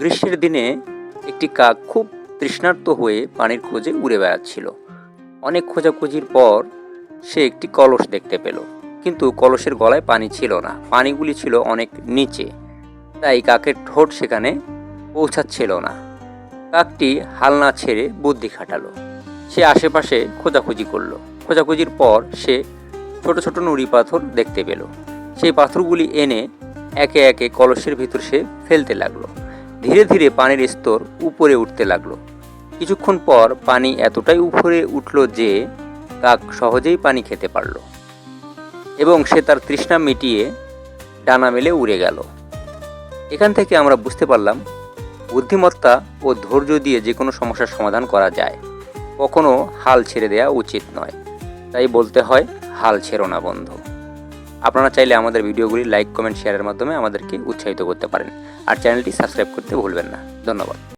গ্রীষ্মের দিনে একটি কাক খুব তৃষ্ণার্ত হয়ে পানির খোঁজে উড়ে বেড়াচ্ছিল। অনেক খোঁজাখুঁজির পর সে একটি কলস দেখতে পেল। কিন্তু কলসের গলায় পানি ছিল না। পানিগুলি ছিল অনেক নিচে, তাই কাকের ঠোঁট সেখানে পৌঁছাচ্ছিল না। কাকটি হাল না ছেড়ে বুদ্ধি খাটালো। সে আশেপাশে খোঁজাখুঁজি করল। খোঁজাখুঁজির পর সে ছোট ছোট নুড়ি পাথর দেখতে পেল। সেই পাথরগুলি এনে একে একে কলসের ভিতর সে ফেলতে লাগল। ধীরে ধীরে পানির স্তর উপরে উঠতে লাগল। কিছুক্ষণ পর পানি এতটাই উপরে উঠল যে কাক সহজেই পানি খেতে পারল এবং সে তার তৃষ্ণা মিটিয়ে ডানা মেলে উড়ে গেল। এখান থেকে আমরা বুঝতে পারলাম বুদ্ধিমত্তা ও ধৈর্য দিয়ে যে কোনো সমস্যার সমাধান করা যায়। কখনো হাল ছেড়ে দেওয়া উচিত নয়। তাই বলতে হয়, হাল ছেড়ো না বন্ধু। আপনারা চাইলে আমাদের ভিডিওগুলি লাইক, কমেন্ট, শেয়ারের মাধ্যমে আমাদেরকে উৎসাহিত করতে পারেন। আর চ্যানেলটি সাবস্ক্রাইব করতে ভুলবেন না। ধন্যবাদ।